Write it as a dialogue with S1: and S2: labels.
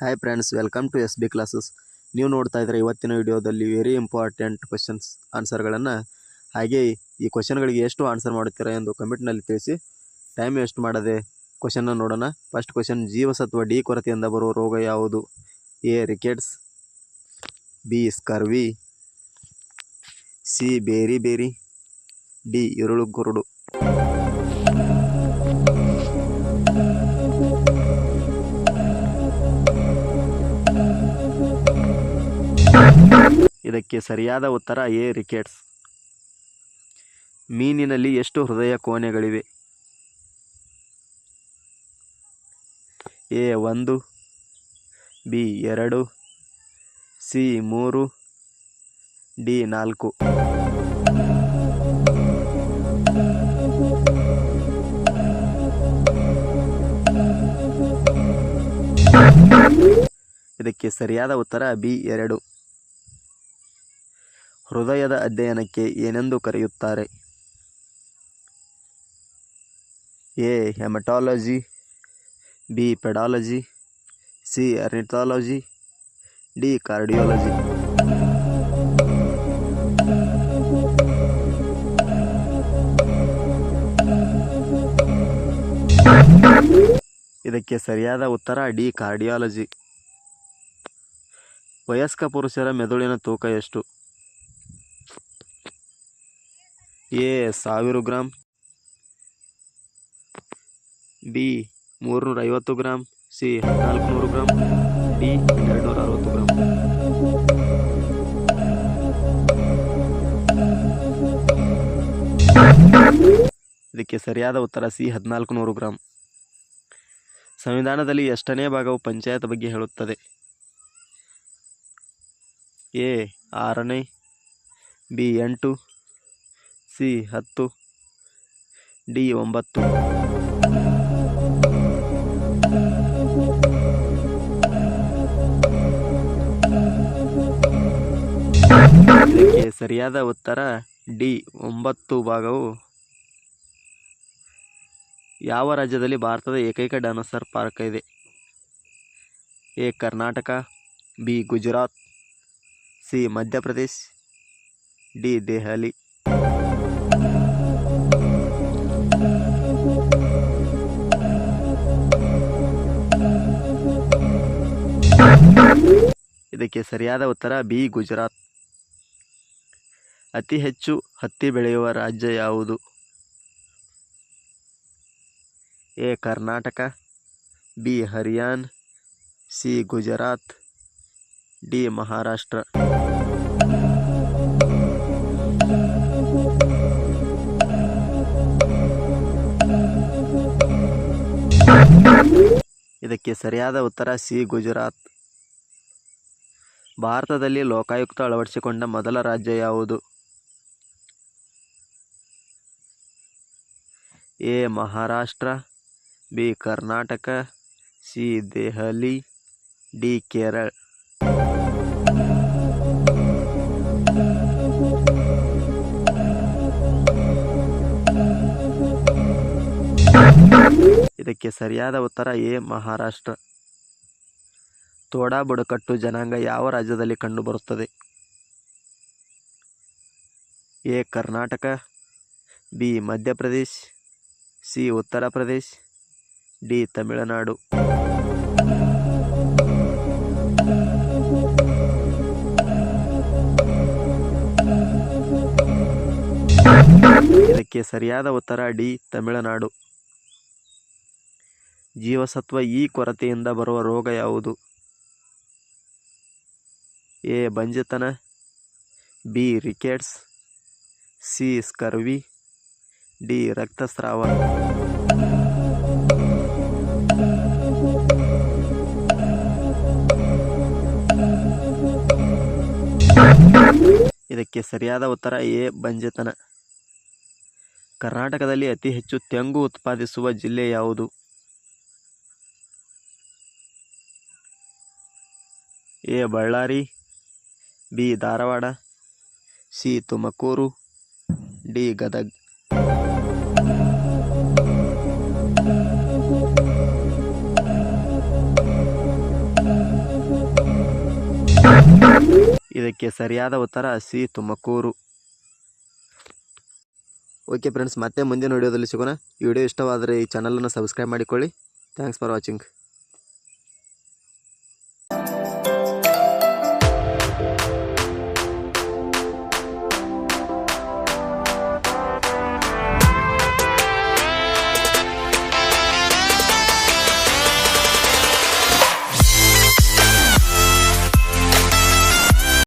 S1: Hi friends welcome to S B classes ನೀವು ನೋಡ್ತಾ ಇದ್ದರೆ ಇವತ್ತಿನ ವಿಡಿಯೋದಲ್ಲಿ ವೆರಿ ಇಂಪಾರ್ಟೆಂಟ್ ಕ್ವಶನ್ಸ್ ಆನ್ಸರ್ಗಳನ್ನು ಹಾಗೆ ಈ ಕ್ವಶನ್ಗಳಿಗೆ ಎಷ್ಟು ಆನ್ಸರ್ ಮಾಡುತ್ತೀರಾ ಎಂದು ಕಮೆಂಟ್ನಲ್ಲಿ ತಿಳಿಸಿ. ಟೈಮ್ ವೇಸ್ಟ್ ಮಾಡದೆ ಕ್ವಶನ್ನ ನೋಡೋಣ. ಫಸ್ಟ್ ಕ್ವಶನ್ ಜೀವಸತ್ವ ಡಿ ಕೊರತೆಯಿಂದ ಬರುವ ರೋಗ ಯಾವುದು? A rickets B scurvy C beriberi D ಇರುಳು ಕುರುಡು ಇದಕ್ಕೆ ಸರಿಯಾದ ಉತ್ತರ ಎ. ರಿಕೆಟ್ಸ್. ಮೀನಿನಲ್ಲಿ ಎಷ್ಟು ಹೃದಯ ಕೋಣೆಗಳಿವೆ? ಎ. ಒಂದು, ಬಿ. ಎರಡು, ಸಿ. ಮೂರು, ಡಿ. ನಾಲ್ಕು. ಇದಕ್ಕೆ ಸರಿಯಾದ ಉತ್ತರ ಬಿ. ಎರಡು. ಹೃದಯದ ಅಧ್ಯಯನಕ್ಕೆ ಏನೆಂದು ಕರೆಯುತ್ತಾರೆ? A. Haematology, B. Pedology, C. Ornithology D. Cardiology. ಇದಕ್ಕೆ ಸರಿಯಾದ ಉತ್ತರ ಡಿ. ಕಾರ್ಡಿಯಾಲಜಿ. ವಯಸ್ಕ ಪುರುಷರ ಮೆದುಳಿನ ತೂಕ ಎಷ್ಟು? ಎ ಸಾವಿರ ಗ್ರಾಮ್ ಬಿ ಮೂರುನೂರ ಐವತ್ತು ಗ್ರಾಮ್ ಸಿ ನಾಲ್ಕುನೂರು ಗ್ರಾಂ ಗ್ರಾಮ್ ಡಿ ಎರಡುನೂರ ಅರವತ್ತು ಗ್ರಾಮ್ ಇದಕ್ಕೆ ಸರಿಯಾದ ಉತ್ತರ ಸಿ ಹದಿನಾಲ್ಕು ನೂರು ಗ್ರಾಮ್ ಸಂವಿಧಾನದಲ್ಲಿ ಎಷ್ಟನೇ ಭಾಗವು ಪಂಚಾಯತ್ ಬಗ್ಗೆ ಹೇಳುತ್ತದೆ? ಎ ಆರನೇ, ಬಿ ಎಂಟು ಸಿ ಹತ್ತು ಡಿ ಒಂಬತ್ತು. ಇದಕ್ಕೆ ಸರಿಯಾದ ಉತ್ತರ ಡಿ ಒಂಬತ್ತು ಭಾಗವು ಯಾವ ರಾಜ್ಯದಲ್ಲಿ ಭಾರತದ ಏಕೈಕ ಡೈನೋಸರ್ ಪಾರ್ಕ್ ಇದೆ? A Karnataka, B Gujarat, C Madhya Pradesh, D Delhi. ಇದಕ್ಕೆ ಸರಿಯಾದ ಉತ್ತರ ಬಿ, ಗುಜರಾತ್. ಅತಿ ಹೆಚ್ಚು ಹತ್ತಿ ಬೆಳೆಯುವ ರಾಜ್ಯ ಯಾವುದು? A, Karnataka, B, Haryana, C, Gujarat, D, Maharashtra. ಇದಕ್ಕೆ ಸರಿಯಾದ ಉತ್ತರ ಸಿ, ಗುಜರಾತ್. ಭಾರತದಲ್ಲಿ ಲೋಕಾಯುಕ್ತ ಅಳವಡಿಸಿಕೊಂಡ ಮೊದಲ ರಾಜ್ಯ ಯಾವುದು? A. Maharashtra, B. Karnataka, C. Delhi, D. Kerala. ಇದಕ್ಕೆ ಸರಿಯಾದ ಉತ್ತರ ಎ. ಮಹಾರಾಷ್ಟ್ರ. ತೋಡಾ ಬುಡಕಟ್ಟು ಜನಾಂಗ ಯಾವ ರಾಜ್ಯದಲ್ಲಿ ಕಂಡುಬರುತ್ತದೆ? A. Karnataka, B. Madhya Pradesh, C. Uttar Pradesh, D. Tamil Nadu. ಇದಕ್ಕೆ ಸರಿಯಾದ ಉತ್ತರ ಡಿ. ತಮಿಳುನಾಡು. ಜೀವಸತ್ವ ಈ ಕೊರತೆಯಿಂದ ಬರುವ ರೋಗ ಯಾವುದು? A ಬಂಜತನ, B rickets, C scurvy, D ರಕ್ತಸ್ರಾವ. ಇದಕ್ಕೆ ಸರಿಯಾದ ಉತ್ತರ ಎ ಬಂಜತನ. ಕರ್ನಾಟಕದಲ್ಲಿ ಅತಿ ಹೆಚ್ಚು ತೆಂಗು ಉತ್ಪಾದಿಸುವ ಜಿಲ್ಲೆ ಯಾವುದು? A Ballari B Dharwad, C Tumakuru, D Gadag. ಇದಕ್ಕೆ ಸರಿಯಾದ ಉತ್ತರ ಸಿ ತುಮಕೂರು. ಓಕೆ ಫ್ರೆಂಡ್ಸ್, ಮತ್ತೆ ಮುಂದಿನ ವಿಡಿಯೋದಲ್ಲಿ ಸಿಗೋಣ. ಈ ವಿಡಿಯೋ ಇಷ್ಟವಾದರೆ ಈ ಚಾನಲನ್ನು ಸಬ್ಸ್ಕ್ರೈಬ್ ಮಾಡಿಕೊಳ್ಳಿ. Thanks for watching.